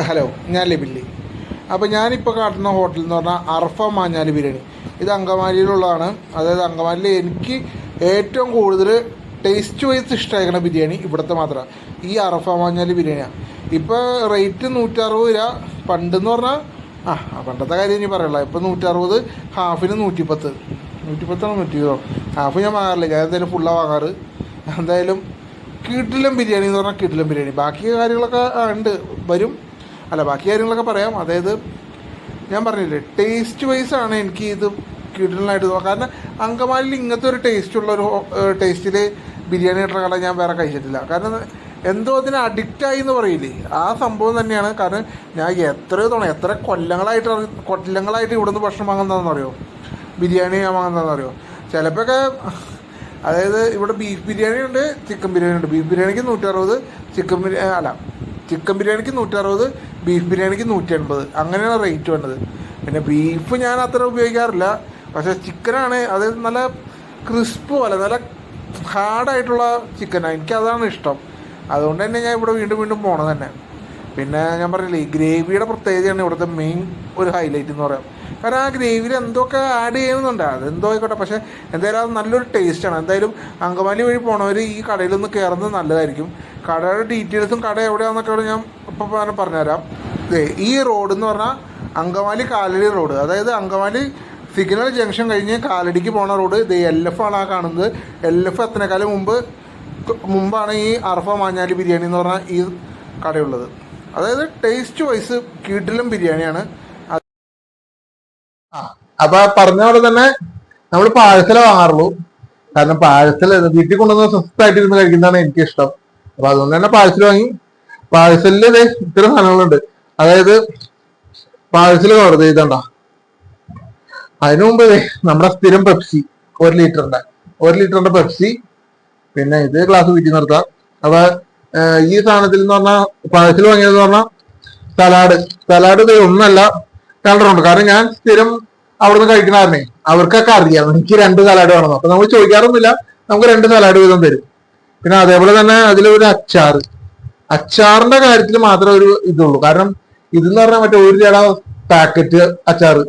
Hello ഞാൻ ലിബില്ലി അപ്പോൾ ഞാനിപ്പോൾ കാട്ടുന്ന ഹോട്ടൽ എന്ന് പറഞ്ഞാൽ അർഫ മാഞ്ഞാലി ബിരിയാണി. ഇത് അങ്കമാലിയിലുള്ളതാണ്. അതായത് അങ്കമാലിയിൽ എനിക്ക് ഏറ്റവും കൂടുതൽ ടേസ്റ്റ് വൈസ് ഇഷ്ടമായിരിക്കണ ബിരിയാണി ഇവിടുത്തെ മാത്രമാണ് ഈ അറഫ മാഞ്ഞാലി ബിരിയാണിയാണ് ഇപ്പോൾ റേറ്റ് നൂറ്ററുപത് രൂപ. പണ്ടെന്ന് പറഞ്ഞാൽ ആ പണ്ടത്തെ കാര്യം ഇനി പറയല്ല ഇപ്പോൾ നൂറ്ററുപത് ഹാഫിന് നൂറ്റിപ്പത്ത്. നൂറ്റിപ്പത്താണോ നൂറ്റി ഹാഫ് ഞാൻ വാങ്ങാറില്ല. ഞാൻ എന്തായാലും ഫുള്ളാണ് വാങ്ങാറ്. എന്തായാലും കിടിലം ബിരിയാണി എന്ന് പറഞ്ഞാൽ കിടിലം ബിരിയാണി. ബാക്കി കാര്യങ്ങളൊക്കെ ഉണ്ട്. വരും. അല്ല ബാക്കി കാര്യങ്ങളൊക്കെ പറയാം. അതായത് ഞാൻ പറഞ്ഞില്ലേ ടേസ്റ്റ് വൈസ് ആണ് എനിക്ക് ഇത് കിടിലനായിട്ട് തോന്നുക കാരണം അങ്കമാലിയിൽ ഇങ്ങനത്തെ ഒരു ടേസ്റ്റ് ഉള്ള ഒരു ടേസ്റ്റിൽ ബിരിയാണി ഇട്ടുള്ള കട ഞാൻ വേറെ കഴിച്ചിട്ടില്ല. കാരണം എന്തോ അതിന് അഡിക്റ്റായി എന്ന് പറയില്ലേ? ആ സംഭവം തന്നെയാണ്. കാരണം ഞാൻ എത്രയോ തവണ എത്ര കൊല്ലങ്ങളായിട്ട് കൊല്ലങ്ങളായിട്ട് ഇവിടുന്ന് ഭക്ഷണം വാങ്ങുന്നതെന്ന് അറിയോ ബിരിയാണി ഞാൻ വാങ്ങുന്നതെന്ന് അറിയോ ചിലപ്പോഴൊക്കെ അതായത് ഇവിടെ ബീഫ് ബിരിയാണി ഉണ്ട് ചിക്കൻ ബിരിയാണി ഉണ്ട്. ബീഫ് ബിരിയാണിക്ക് നൂറ്ററുപത് ചിക്കൻ ബിരിയാണി അല്ല ചിക്കൻ ബിരിയാണിക്ക് നൂറ്ററുപത് ബീഫ് ബിരിയാണിക്ക് നൂറ്റി എൺപത് അങ്ങനെയാണ് റേറ്റ് വേണ്ടത്. പിന്നെ ബീഫ് ഞാൻ അത്ര ഉപയോഗിക്കാറില്ല. പക്ഷേ ചിക്കനാണ് അത് നല്ല ക്രിസ്പ് പോലെ നല്ല ഹാർഡായിട്ടുള്ള ചിക്കനാണ് എനിക്കതാണ് ഇഷ്ടം. അതുകൊണ്ട് തന്നെ ഞാൻ ഇവിടെ വീണ്ടും വീണ്ടും പോണത് തന്നെ. പിന്നെ ഞാൻ പറഞ്ഞില്ലേ ഗ്രേവിയുടെ പ്രത്യേകതയാണ് ഇവിടുത്തെ മെയിൻ ഒരു ഹൈലൈറ്റ് എന്ന് പറയാം. കാരണം ആ ഗ്രേവിയിൽ എന്തൊക്കെ ആഡ് ചെയ്യുന്നുണ്ട്? അതെന്തോ ആയിക്കോട്ടെ. പക്ഷേ എന്തായാലും അത് നല്ലൊരു ടേസ്റ്റാണ് എന്തായാലും അങ്കമാലി വഴി പോണവർ ഈ കടയിലൊന്ന് കയറുന്നത് നല്ലതായിരിക്കും. കടയുടെ ഡീറ്റെയിൽസും കട എവിടെയാണെന്നൊക്കെ ഞാൻ പറഞ്ഞു പറഞ്ഞുതരാം. ഈ റോഡ് എന്ന് പറഞ്ഞാൽ അങ്കമാലി കാലടി റോഡ് അതായത് അങ്കമാലി സിഗ്നൽ ജംഗ്ഷൻ കഴിഞ്ഞ് കാലടിക്ക് പോണ റോഡ് ഇത് എൽ എഫ് ആണ് ആ കാണുന്നത്. എൽ എഫ് എത്തനേക്കാളും മുമ്പ് മുമ്പാണ് ഈ അർഫ മാഞ്ഞാലി ബിരിയാണി എന്ന് പറഞ്ഞാൽ ഈ കടയുള്ളത്. അതായത് ടേസ്റ്റ് വൈസ് കീട്ടിലും ബിരിയാണിയാണ്. അപ്പൊ പറഞ്ഞ പോലെ തന്നെ നമ്മൾ പാഴ്സല വാങ്ങാറുള്ളൂ. കാരണം പാഴ്സൽ വീട്ടിൽ കൊണ്ടുവന്ന് സ്വസ്ഥമായിട്ട് ഇരുന്ന് കഴിക്കുന്നതാണ് എനിക്ക് ഇഷ്ടം അപ്പൊ അതുകൊണ്ട് തന്നെ പാഴ്സൽ വാങ്ങി. പാഴ്സലിൽ ഇതേ ഇത്ര സാധനങ്ങളുണ്ട്. അതായത് പാഴ്സൽ കവർ ചെയ്തണ്ട. അതിനു മുമ്പ് നമ്മുടെ സ്ഥിരം പെപ്സി ഒരു ലിറ്ററിന്റെ. ഒരു ലിറ്ററിന്റെ പെപ്സി. പിന്നെ ഇത് ഗ്ലാസ് വീട്ടിൽ നിർത്താം. അപ്പൊ ഈ സാധനത്തിൽ എന്ന് പറഞ്ഞാൽ പാഴ്സൽ വാങ്ങിയതെന്ന് പറഞ്ഞാൽ സലാഡ്. സലാഡ് ഒന്നല്ല കളറുണ്ട് കാരണം ഞാൻ സ്ഥിരം അവിടുന്ന് കഴിക്കണായിരുന്നേ. അവർക്കൊക്കെ അറിയാം. എനിക്ക് രണ്ട് സലാഡ് വേണം. അപ്പൊ നമ്മൾ ചോദിക്കാറൊന്നുമില്ല. നമുക്ക് രണ്ട് സലാഡ് വീതം തരും. പിന്നെ അതേപോലെ തന്നെ അതിലൊരു അച്ചാറ്. അച്ചാറിന്റെ കാര്യത്തിൽ മാത്രമേ ഒരു ഇതുള്ളൂ. കാരണം ഇതെന്ന് പറഞ്ഞാൽ മറ്റേ ഒരു ചേട പാക്കറ്റ് അച്ചാറ്.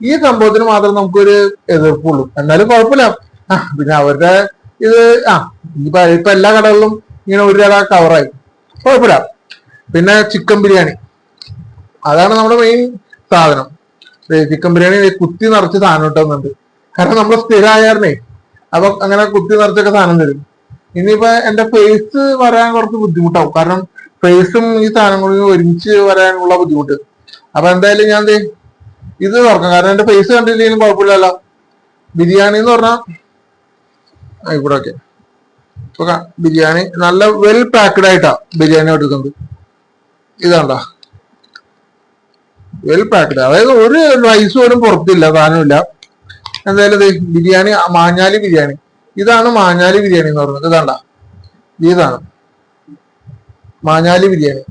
ഈ സംഭവത്തിന് മാത്രം നമുക്കൊരു എതിർപ്പുള്ളൂ. എന്നാലും കുഴപ്പമില്ല. പിന്നെ അവരുടെ ഇത് ആ ഇപ്പൊ ഇപ്പൊ എല്ലാ കടകളിലും ഇങ്ങനെ ഒരു ചേട കവറായി കുഴപ്പമില്ല. പിന്നെ ചിക്കൻ ബിരിയാണി. അതാണ് നമ്മുടെ മെയിൻ സാധനം. ചിക്കൻ ബിരിയാണി കുത്തി നിറച്ച് സാധനം കിട്ടുന്നുണ്ട് കാരണം നമ്മൾ സ്ഥിരമായായിരുന്നേ അപ്പൊ അങ്ങനെ കുത്തി നിറച്ചൊക്കെ സാധനം തരും. ഇനിയിപ്പോ എന്റെ ഫേസ് വരാൻ കുറച്ച് ബുദ്ധിമുട്ടാവും. കാരണം ഫേസും ഈ സാധനങ്ങളും ഒരുമിച്ച് വരാനുള്ള ബുദ്ധിമുട്ട്. അപ്പൊ എന്തായാലും ഞാൻ ഇത് തുറക്കാം. കാരണം എന്റെ ഫേസ് കണ്ടില്ലെങ്കിലും കുഴപ്പമില്ലല്ലോ. ബിരിയാണി എന്ന് പറഞ്ഞാൽ ആയിക്കോട്ടെ ഓക്കെ ബിരിയാണി നല്ല വെൽ പാക്ക്ഡ് ആയിട്ടാ ബിരിയാണി എടുക്കുന്നത്. ഇതാണ്ടാ. വെൽ പാക്ക്ഡ് അതായത് ഒരു റൈസ് പോലും പുറത്തില്ല സാധനമില്ല. എന്തായാലും ബിരിയാണി മാഞ്ഞാലി ബിരിയാണി. ഇതാണ് മാഞ്ഞാലി ബിരിയാണി എന്ന് പറയുന്നത്. ഇതാണ്ട ഇതാണ് മാഞ്ഞാലി ബിരിയാണി.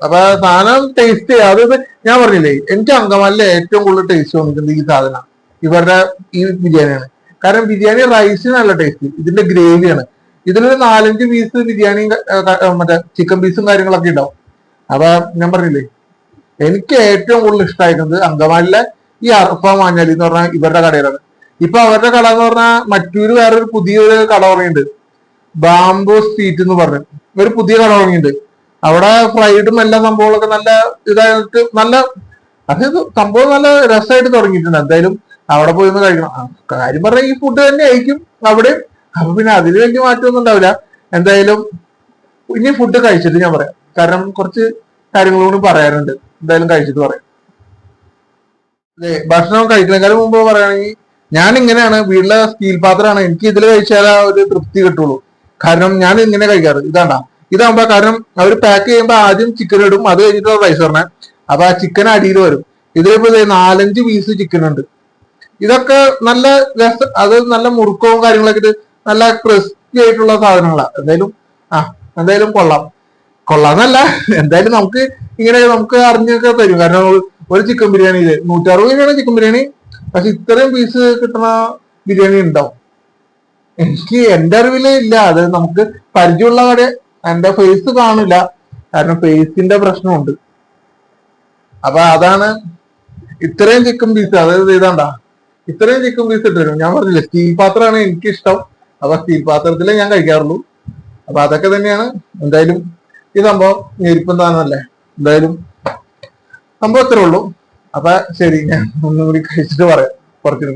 അപ്പൊ സാധനം ടേസ്റ്റ് അതായത് ഞാൻ പറഞ്ഞില്ലേ എനിക്ക് അങ്കമാലിലെ ഏറ്റവും കൂടുതൽ ടേസ്റ്റ് തോന്നിക്കുന്നത് ഈ സാധനം ഇവരുടെ ഈ ബിരിയാണിയാണ്. കാരണം ബിരിയാണി റൈസിന് നല്ല ടേസ്റ്റ് ഇതിന്റെ ഗ്രേവിയാണ് ഇതിലൊരു നാലഞ്ച് പീസ് ബിരിയാണിയും മറ്റേ ചിക്കൻ പീസും കാര്യങ്ങളൊക്കെ ഉണ്ടാവും. അപ്പൊ ഞാൻ പറഞ്ഞില്ലേ എനിക്ക് ഏറ്റവും കൂടുതൽ ഇഷ്ടമായിരുന്നത് അങ്കമാലിലെ ഈ അർഫ മാഞ്ഞാലി എന്ന് പറഞ്ഞാൽ ഇവരുടെ കടയിലാണ്. ഇപ്പൊ അവരുടെ കട എന്ന് പറഞ്ഞാൽ മറ്റൊരു വേറൊരു പുതിയൊരു കട തുടങ്ങിയിട്ടുണ്ട്. ബാംബു സ്ട്രീറ്റ് എന്ന് പറഞ്ഞു ഒരു പുതിയ കട തുടങ്ങിയിട്ടുണ്ട്. അവിടെ ഫ്രൈഡും എല്ലാ സംഭവങ്ങളൊക്കെ നല്ല ഇതായിട്ട് നല്ല അതായത് സംഭവം നല്ല രസമായിട്ട് തുടങ്ങിയിട്ടുണ്ട്. എന്തായാലും അവിടെ പോയി ഒന്ന് കഴിക്കണം. കാര്യം പറഞ്ഞാൽ ഈ ഫുഡ് തന്നെ ആയിരിക്കും അവിടെ അപ്പൊ പിന്നെ അതിൽ വലിയ മാറ്റമൊന്നും ഉണ്ടാവില്ല. എന്തായാലും ഇനി ഫുഡ് കഴിച്ചിട്ട് ഞാൻ പറയാം. കാരണം കുറച്ച് കാര്യങ്ങളും കൂടി പറയാനുണ്ട്. എന്തായാലും കഴിച്ചിട്ട് പറയാം. അതെ ഭക്ഷണം കഴിക്കുന്നതിനേക്കാളും മുമ്പ് പറയുകയാണെങ്കിൽ ഞാൻ ഇങ്ങനെയാണ് വീട്ടിലെ സ്റ്റീൽ പാത്രമാണ് എനിക്ക് ഇതിൽ കഴിച്ചാൽ ആ ഒരു തൃപ്തി കിട്ടുള്ളൂ. കാരണം ഞാൻ ഇങ്ങനെ കഴിക്കാറ് ഇതാണ്ടാ. ഇതാകുമ്പോ കാരണം അവർ പാക്ക് ചെയ്യുമ്പോ ആദ്യം ചിക്കൻ ഇടും അത് കഴിഞ്ഞിട്ട് റൈസ് പറഞ്ഞ അപ്പൊ ആ ചിക്കൻ അടിയിൽ വരും. ഇതിലിപ്പോ നാലഞ്ച് പീസ് ചിക്കൻ ഉണ്ട്. ഇതൊക്കെ നല്ല രസ അത് നല്ല മുറുക്കവും കാര്യങ്ങളൊക്കെ നല്ല ക്രിസ്പി ആയിട്ടുള്ള സാധനങ്ങളാണ് എന്തായാലും ആ എന്തായാലും കൊള്ളാം. കൊള്ളാന്നല്ല. എന്തായാലും നമുക്ക് ഇങ്ങനെ നമുക്ക് അറിഞ്ഞൊക്കെ തരും. കാരണം ഒരു- ചിക്കൻ ബിരിയാണി ഇത് നൂറ്ററുപത് രൂപയാണ് ചിക്കൻ ബിരിയാണി. പക്ഷെ ഇത്രയും പീസ് കിട്ടുന്ന ബിരിയാണി ഉണ്ടാവും. എനിക്ക് എന്റെ അറിവിൽ ഇല്ല. അത് നമുക്ക് പരിചയമുള്ള കട എന്റെ ഫേസ് കാണില്ല. കാരണം ഫേസിന്റെ പ്രശ്നമുണ്ട്. അപ്പൊ അതാണ് ഇത്രയും ചിക്കൻ പീസ് അതായത് ഇതാണ്ടാ. ഇത്രയും ചിക്കൻ പീസ് ഇട്ടിരുന്നു ഞാൻ പറഞ്ഞില്ലേ സ്റ്റീൽ പാത്രമാണ് എനിക്ക് ഇഷ്ടം അപ്പൊ സ്റ്റീൽ പാത്രത്തിലേ ഞാൻ കഴിക്കാറുള്ളൂ. അപ്പൊ അതൊക്കെ തന്നെയാണ്. എന്തായാലും ഈ സംഭവം ഞെരിപ്പം താനല്ലേ? എന്തായാലും സംഭവം ഇത്രേ ഉള്ളൂ. അപ്പൊ ശരി ഞാൻ ഒന്നും കൂടി കഴിച്ചിട്ട് പറയാം. കുറച്ചു